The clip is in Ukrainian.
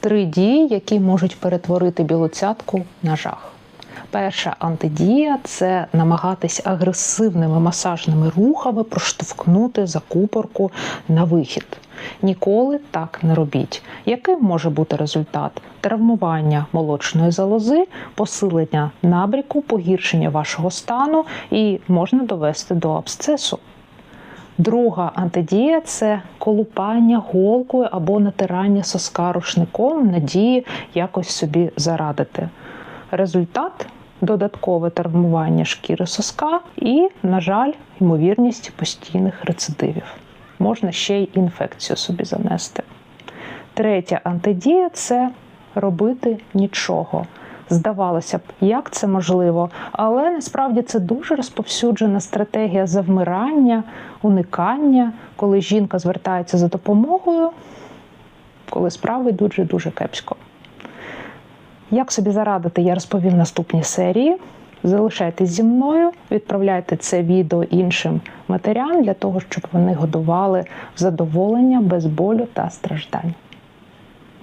Три дії, які можуть перетворити білу цятку на жах. Перша антидія це намагатись агресивними масажними рухами проштовхнути закупорку на вихід. Ніколи так не робіть. Яким може бути результат? Травмування молочної залози, посилення набріку, погіршення вашого стану і можна довести до абсцесу. Друга антидія це колупання голкою або натирання соска рушником в надії якось собі зарадити. Результат додаткове травмування шкіри соска і, на жаль, ймовірність постійних рецидивів. Можна ще й інфекцію собі занести. Третя антидія це робити нічого. Здавалося б, як це можливо, але насправді це дуже розповсюджена стратегія завмирання, уникання, коли жінка звертається за допомогою, коли справи дуже дуже кепсько. Як собі зарадити, я розповім в наступній серії. Залишайтесь зі мною, відправляйте це відео іншим матерям для того, щоб вони годували задоволення без болю та страждань.